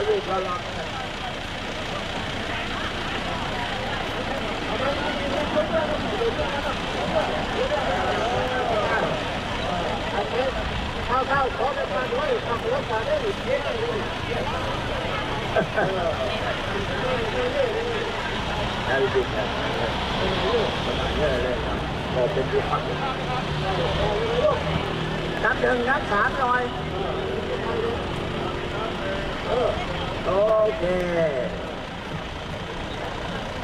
บทชาติเอาลูกเราลองเ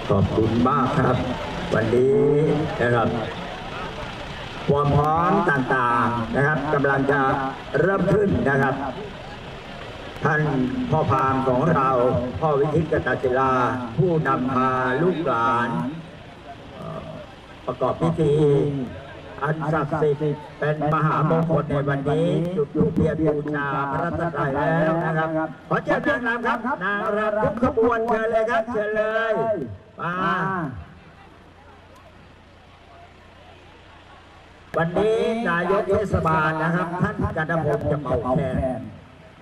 ขอบคุณมากครับ วันนี้นะครับความพร้อมต่างๆนะครับกำลังจะเริ่มขึ้นนะครับ ท่านพ่อพามของเราพ่อวิทิตกตศิลา ผู้นำพาลูกหลาน ประกอบพิธี อันศักดิ์สิทธิ์เป็นมหามงคลในวันนี้จุดธูปเทียนบูชาพระรัตนตรัยแล้วนะครับขอเชิญนางรำครับนางรำทุกขบวนเชิญเลยครับเชิญเลยมาวันนี้นายกเทศบาลนะครับ ท่านกันพงศ์จะเป่าแคน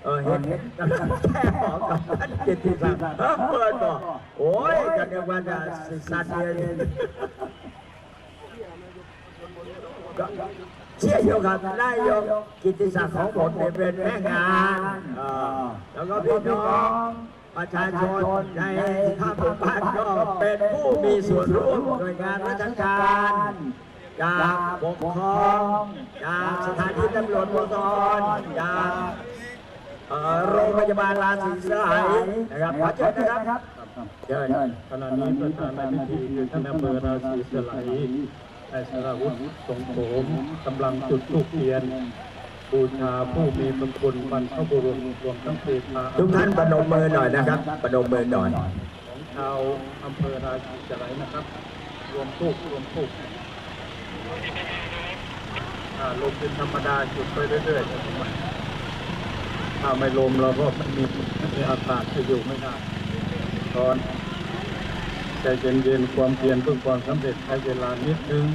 เออเห็นกำลังแค่หอกับท่านกิตติศักดิ์เออเปิดบอกโอ้ยกันเดียวกันจะสิสันเดียว เชื่อโยกับนายกกิตติศักดิ์ของผมเนี่ยเป็นแม่งานเอ่อแล้วก็พี่น้องประชาชนในท่าหมู่บ้านก็เป็นผู้มีส่วนร่วมหน่วยงานราชการจากปกครองจากสถานีตำรวจภูธรจากเอ่อโรงพยาบาลราศีสลายนะครับขอเชิญนะครับเชิญขณะนี้ประธานในพิธีคือท่านอำเภอราศีสไลย นายสราวุฒิสงโสมกำลังจุดธูปเทียน บูชาผู้มีพระคุณบรรพบุรุษรวมทั้งเทพาทุกท่านประนมมือหน่อยนะครับประนมมือหน่อยของชาวอำเภอราศีสไลยนะครับ รวมทูกรวมทูกถ้าลมเป็นธรรมดาจุดไปเรื่อยๆจะทำไมถ้าไม่ลมเราก็ไม่มีไม่มีอากาศจะอยู่ไม่ได้ตอน ใจเย็นๆความเพียรเพื่อความสำเร็จใช้เวลานิดนึง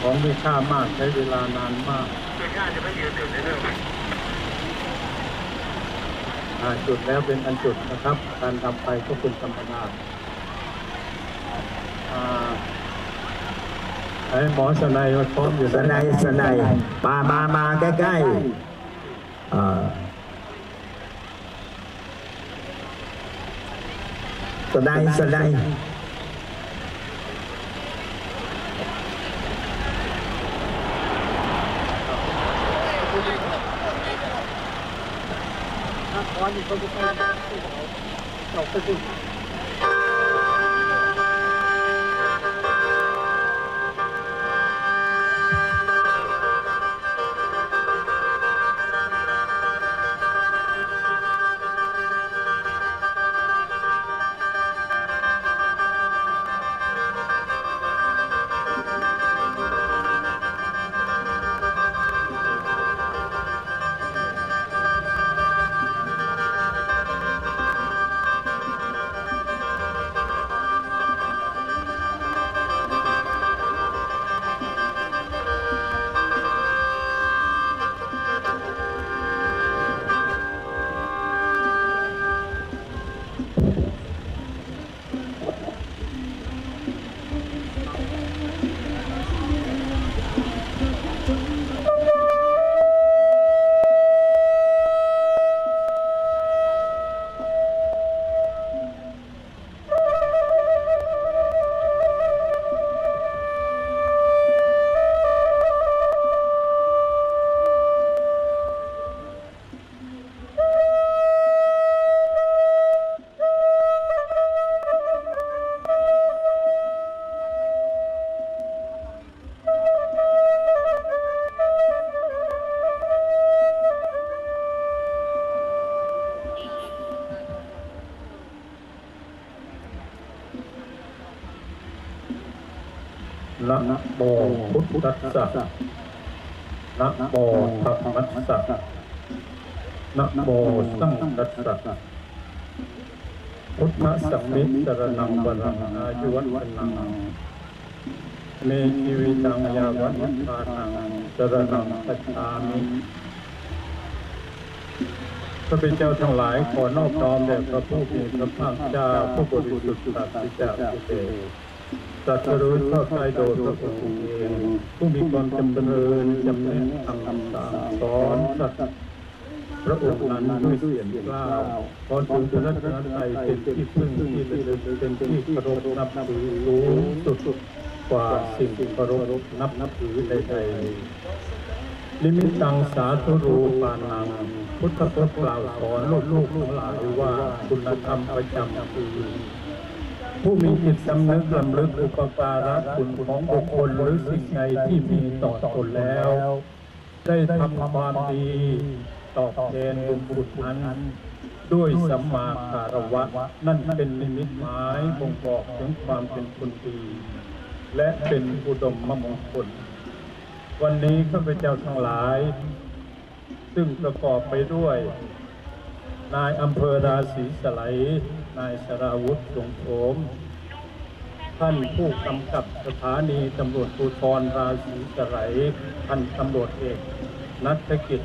ของมีค่ามากใช้เวลานานมากอ่าจุดแล้วเป็นอันจุดนะครับ การทำไปก็เป็นธรรมดาอ่าไอ้หมอสนัยมาพร้อมอยู่สนัยสนัยมามามาใกล้ๆ เอ่อสนัย โมพุทธัสสะนะโมธรรมัสสะนะโมสังคัสสะพุทธสัมมิสรนังวรังอายุวัฒนังเมชีวิตังยาวัฒนานังสรนังปัจฉามิพระเป็นเจ้าทั้งหลายขอนอบน้อมแด่พระผู้มีพระภาคเจ้าผู้บริสุทธิ์สัตย์ที่จากผู้เอง ตรัสรู้ชอบใจโดยพระองเองผู้มีความจำเริญจำแนกทำสั่งสอนสัตว์พระองค์นั้นด้วยเสียงกล้าวตอนถึงพระรัตนตรัยเป็นที่พึ่งที่ระลึกเป็นที่เคารพนับถือสูงสุดกว่าสิ่งที่เคารพนับนับถือใดๆนิมิตตังสาธุรูปานังพุทธพจน์กล่าวสอนลูกลูกทั้งหลายว่าคุณธรรมประจำคือ ผู้มีจิตสำนึกลำลึกอุปการะคุณของบุคคลหรือสิ่งใดที่มีต่อตนแล้ว ได้ทำความดีตอบแทนบุญคุณนั้นด้วยสัมมาคารวะ นั่นเป็นนิมิตหมายบ่งบอกถึงความเป็นคนดี และเป็นอุดมมงคล วันนี้ข้าพเจ้าทั้งหลาย ซึ่งประกอบไปด้วย นายอำเภอราศีสไล นายสราวุฒิสงโสม ท่านผู้กำกับสถานีตำรวจภูธรราศีสไลท่านตำรวจเอกนัฐกิจ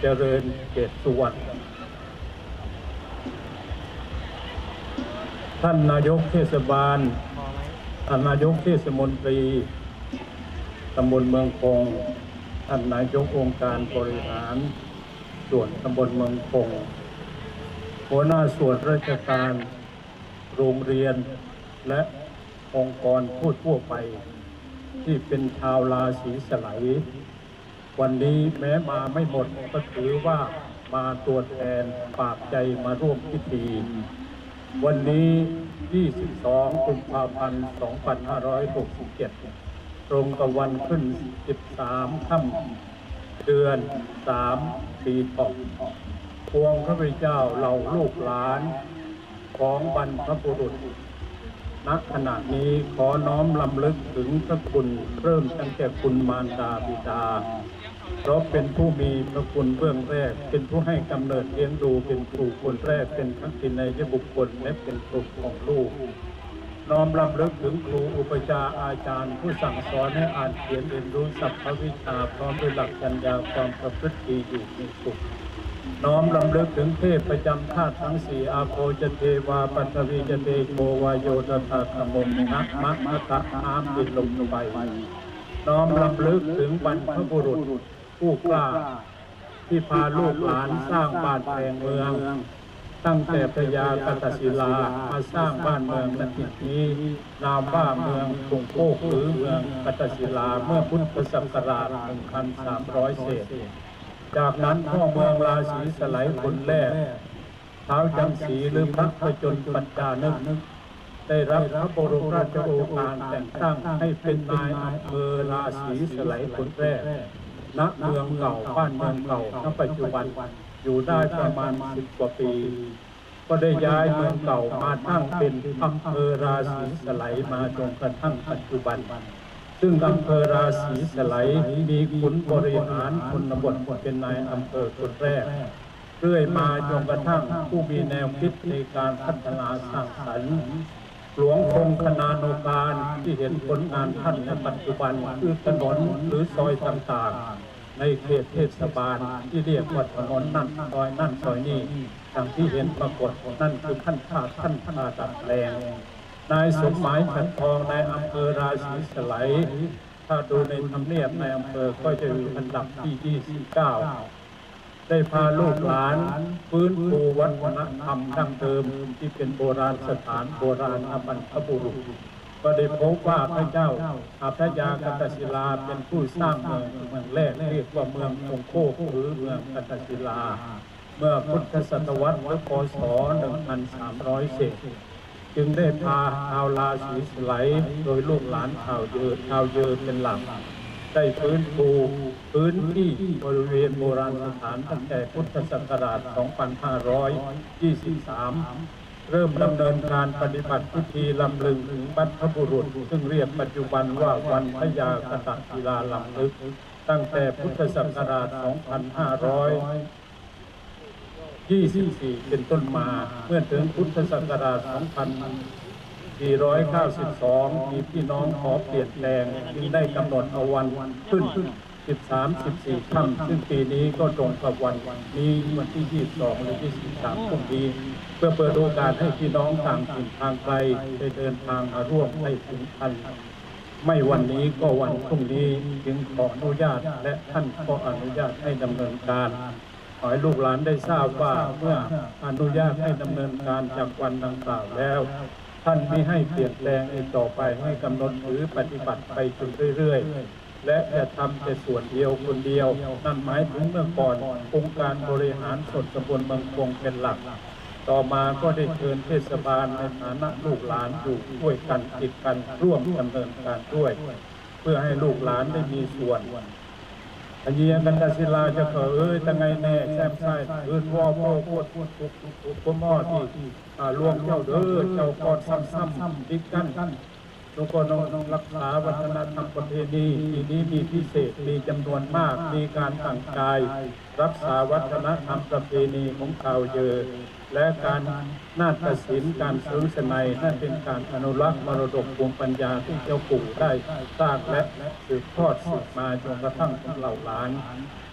เจริญเกตสุวรรณท่านนายกเทศบาลท่านนายกเทศมนตรีตำบลเมืองคง ท่านนายกองค์การบริหาร ส่วนตำบลเมืองคง หัวหน้าส่วนราชการ โรงเรียน และองค์กรทั่วทั่วไป ที่เป็นชาวราศีสไลวันนี้แม้มาไม่หมดก็ถือว่ามาตัวแทนฝากใจมาร่วมพิธี วันนี้ 22 กุมภาพันธ์ 2567 ตรงกับวันขึ้น 13 ค่ำเดือน 3 ปีเถอ พวงพระพุทธเจ้าเหล่าลูกหลานของบรรพบุรุษณขณะนี้ขอน้อมลำลึกถึงพระคุณเริ่มตั้งแต่คุณมารดาบิดา เพราะเป็นผู้มีพระคุณเบื้องแรก เป็นผู้ให้กำเนิดเลี้ยงดูเป็นครูคนแรกเป็นทักษิณในยบุคคลและเป็นครูของลูก น้อมรำลึกถึงครูอุปชาอาจารย์ ผู้สั่งสอนให้อ่านเขียนเรียนรู้สัพพวิชาพร้อมด้วยหลักปัญญาความประพฤติดีอยู่มีสุข น้อมรำลึกถึงเทพประจำธาตุทั้งสี่อาโปจเทวาปัทวีจเตโกวายโยตถาธมนะมะมะตะน้ำดินลมไป น้อมรำลึกถึงบรรพบุรุษผู้กล้า ที่พาลูกหลานสร้างบ้านแปลงเมือง ตั้งแต่พระยากตศิลามาสร้างบ้านเมืองนาทินี้นามว่าเมืองกรุงโคกหรือเมืองกตศิลาเมื่อพุทธศักราช 1300 เศษ จากนั้นพ่อเมืองราศีสไลยคนแรกเท้าวจังสีหรือพระพจนปัญจานึกได้รับพระบรมราชโองการแต่งตั้งให้เป็นนายอำเภอราศีสไลยคนแรกณเมืองเก่าบ้านเมืองเก่าณปัจจุบันอยู่ได้ประมาณสิบกว่าปี ก็ได้ย้ายเมืองเก่ามาตั้งเป็นอำเภอราศีสไลยมาจนกระทั่งปัจจุบัน ซึ่งอำเภอราศีสไลยมีขุนบริหารคนบทเป็นนายอำเภอคนแรกเรื่อยมาจนกระทั่งผู้มีแนวคิดในการพัฒนาสร้างสรรค์หลวงคงคณานุการที่เห็นผลงานท่านในปัจจุบันคือถนนหรือซอยต่างๆ ในเขตเทศบาลที่เรียกว่าถนนนั่นซอยนั่นซอยนี้ดังที่เห็นปรากฏนั่นคือท่านพาท่านพาดัดแปลง นายสมหมายขันทองในอำเภอราศีสไลถ้าดูในทำเนียบในอำเภอก็จะอยู่อันดับที่ 29 ได้พาลูกหลานฟื้นฟูวัฒนธรรมดั้งเดิมที่เป็นโบราณสถานโบราณอบรรพบุรุษก็ได้พบว่าพระเจ้าอาพระยากตศิลาเป็นผู้สร้างเมืองเมืองแรกเรียกว่าเมืองคงโคกหรือเมืองกตศิลา เมื่อพุทธศตวรรษพศ 1300เศษ จึงได้พาชาวราศีสไลโดยลูกหลานชาวเยอชาวเยอเป็นหลัก ได้ฟื้นฟูพื้นที่บริเวณโบราณสถานตั้งแต่พุทธศักราช 2523 เริ่มดำเนินการปฏิบัติพิธีลำลึงถึงบรรพบุรุษ ซึ่งเรียกปัจจุบันว่าวันพยากตศิลาลำลึก ตั้งแต่พุทธศักราช 2500 24 เป็นต้นมา เมื่อถึงพุทธศักราช 2492 มีพี่น้องขอเปลี่ยนแปลงจึงได้กำหนดเอาวันขึ้น 13 14ค่ำซึ่งปีนี้ก็ตรงกับวันนี้วันที่ 22 หรือ 23พรุ่งนี้ เพื่อเปิดโอกาสให้พี่น้องต่างถิ่นทางไกลได้เดินทางมาร่วมให้ถึงพันไม่วันนี้ก็วันพรุ่งนี้จึงขออนุญาตและท่านก็อนุญาตให้ดำเนินการ ขอให้ลูกหลานได้ทราบว่าเมื่ออนุญาตให้ดำเนินการจากวันดังกล่าวแล้ว ท่านไม่ให้เปลี่ยนแปลงอีกต่อไปให้กำหนดหรือปฏิบัติไปจนเรื่อยๆ และจะทำแต่ส่วนเดียวคนเดียว นั่นหมายถึงเมื่อก่อนองค์การบริหารส่วนตำบลบางคงเป็นหลัก ต่อมาก็ได้เชิญเทศบาลในฐานะลูกหลานอยู่ช่วยกันติดกันร่วมดำเนินการด้วย เพื่อให้ลูกหลานได้มีส่วน อันนี้กันตาศิลาจะเขอเอ้ยตั้งไงแน่แซมไส้เอื้นวอพ่อพูดพูดพูดพูดพูดพ่อหม้อที่อ่าลวงเจ้าเด้อเจ้ากอดซ้ำซ้ำซ้ำดิกันทุกคนต้องรักษาวัฒนธรรมประเพณีปีนี้มีพิเศษมีจำนวนมากมีการต่งกาย รักษาวัฒนธรรมประเพณีของชาวเยอ และการนาฏศิลป์การสรุสนัยนั่นเป็นการอนุรักษ์มรดกภูมิปัญญาที่เจ้าปู่ได้สร้างและสืบทอดสืบมาจนกระทั่งถึงเหล่าหลาน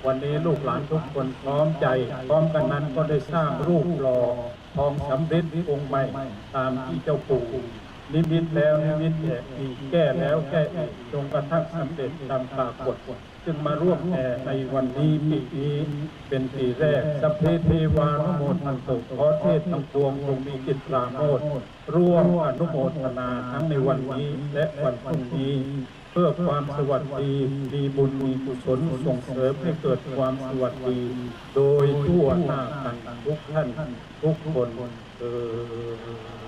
วันนี้ลูกหลานทุกคนพร้อมใจ พร้อมกันนั้นก็ได้สร้างรูปหล่อทองสำริดองค์ใหม่ตามที่เจ้าปู่นิมิตแล้วนิมิตแก่อีกแก้แล้วแก้อีกจนกระทั่งสำเร็จตามปรากฏ จึงมาร่วมแห่ในวันนี้ปีนี้เป็นปีแรกสัพเพเทวานุโมทันตุขอเทศทั้งปวงจงมีจิตปราโมทย์ร่วมอนุโมทนาทั้งในวันนี้และวันพรุ่งนี้ เพื่อความสวัสดีมีบุญมีกุศลส่งเสริมให้เกิดความสวัสดี โดยทั่วหน้ากันทุกท่านทุกคนเออ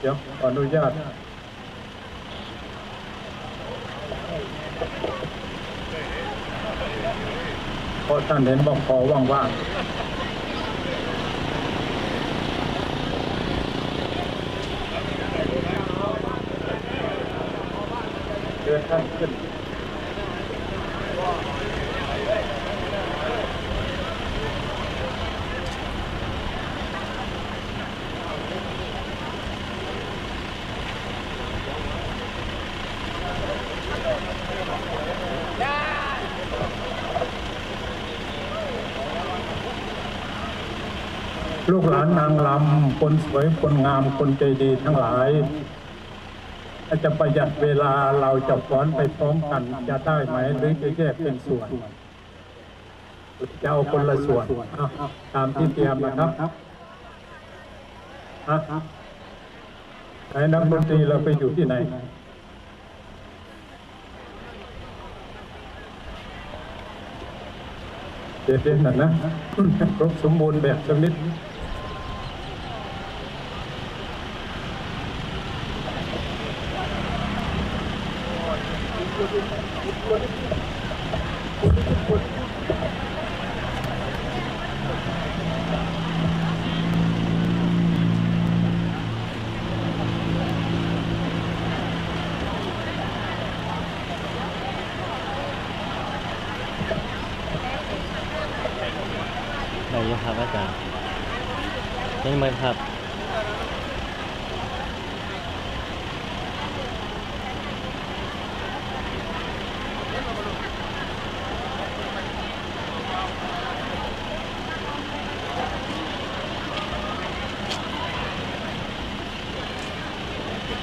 เดี๋ยวอนุญาต เพราะท่านเห็นบอกพอว่างๆเดินท่านขึ้น ลูกหลานนางลำคนสวยคนงามคนใจดีทั้งหลายถ้าจะประหยัดเวลาเราจะฟ้อนไปพร้อมกันจะได้ไหม หรือจะแยกเป็นส่วนจะเอาคนละส่วนอะตามที่เตรียมนะครับอะไหนนักดนตรีเราไปอยู่ที่ไหนเด็ดเด่นนะนะครบสมบูรณ์แบบสักนิด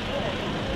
はい。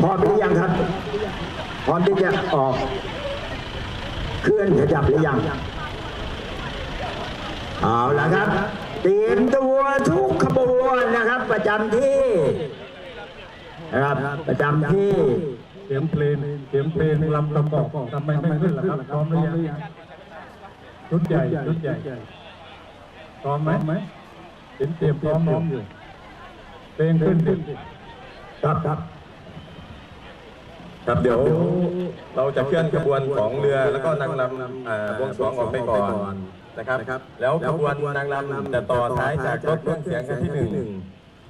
พร้อมหรือยังครับ พร้อมที่จะออก เคลื่อนขยับหรือยัง เอาละครับเตรียมตัวทุกขบวนนะครับ ประจำที่นะครับประจำที่เสียงเพลงเสียงเพลงลำลำบอกทำไมไม่ขึ้นล่ะครับพร้อมหรือยังชุดใหญ่ชุดใหญ่พร้อมไหมเห็นเตรียมพร้อมอยู่เพลงขึ้นดิครับครับ ครับเดี๋ยวเราจะเคลื่อนขบวนของเรือแล้วก็นางรำเอ่อบวงสรวงออกไปก่อนนะครับแล้วขบวนนางรำจะต่อท้ายจากรถเครื่องเสียงคันที่หนึ่ง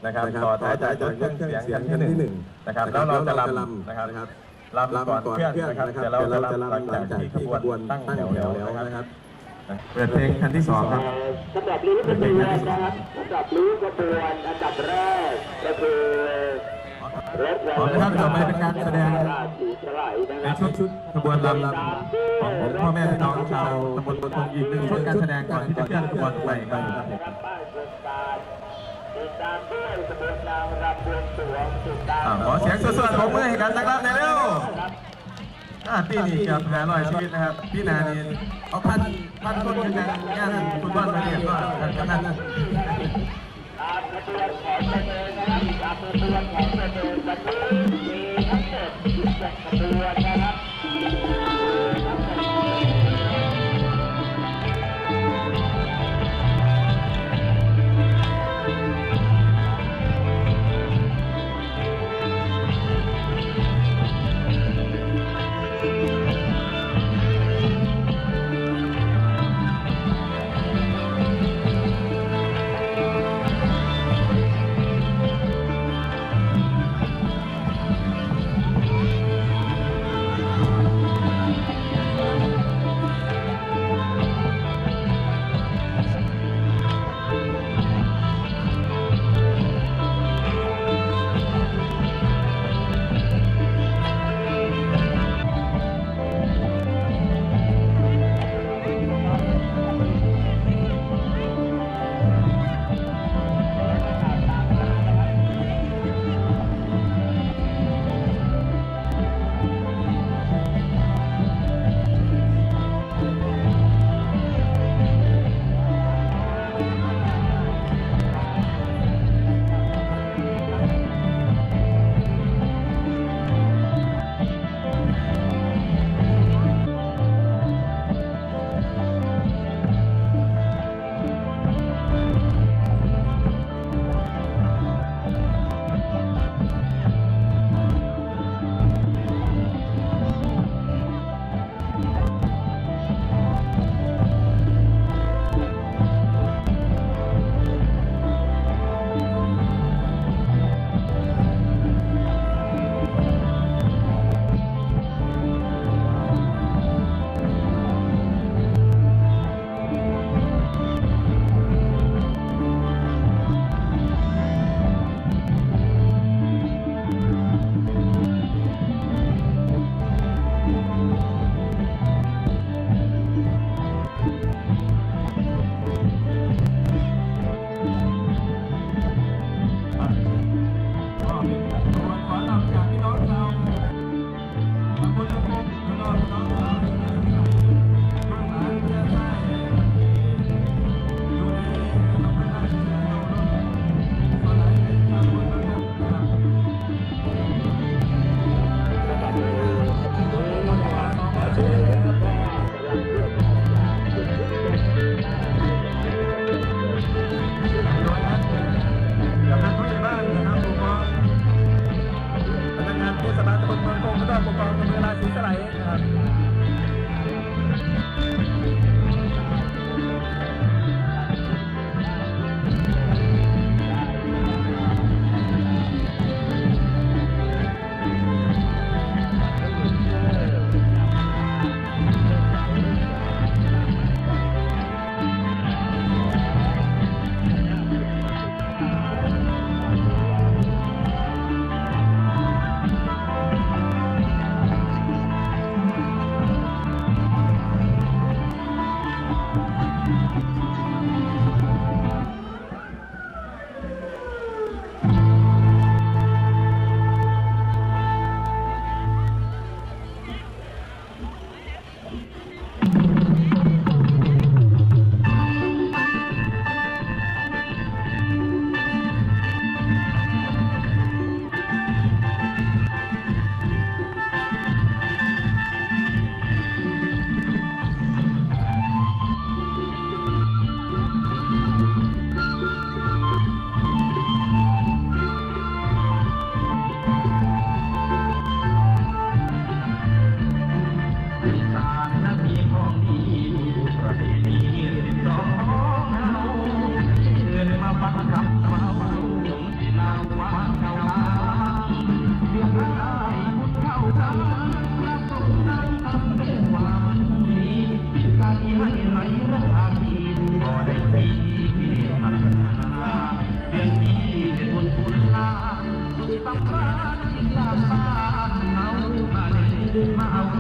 นะครับต่อท้ายจากรถเครื่องเสียงคันที่หนึ่งนะครับแล้วเราจะรำนะครับรำก่อนเคลื่อนนะครับเดี๋ยวเราจะรำหลังจากที่ขบวนตั้งแถวแล้วนะครับเปิดเพลงคันที่สองครับสำหรับริ้วขบวนนะครับสำหรับริ้วขบวนอันดับแรกก็คือ รถพร้อนะครับต่อไปเป็นการแสดงในชุดชุดขบวนรำลำของผมพ่อแม่พี่น้องชาวตำบลบนทงอีกหนึ่งชุดการแสดงก่อนที่จะเคลื่อนขบวนไปครับนะครับขอเสียงสดๆของมือให้กันสักรอบหน่อยเร็วอ่าปีนี้กือบหาร้อยชีวิตนะครับพี่นานี่เอาพันพันคนกันยังานฟุตบอลมาเนี่ยก็ขนาดนั้นตานของประเดินนะครับตาขนของประเดินวันนี้มีทั้งหมด17ขบวน นะ สีสไลย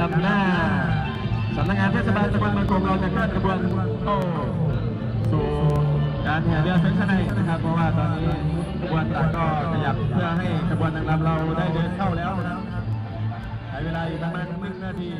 นำหน้าสำนักงานเทศบาลตะบนบางกงเราจะเคลื่อนขบวนโอ้สู่การแห่เรือเส้นชัยในนะครับ เพราะว่าตอนนี้ขบวนต่างก็ขยับเพื่อให้ขบวนนางรำเราได้เดินเข้าแล้วนะครับใช้เวลาอีกประมาณหนึ่งนาที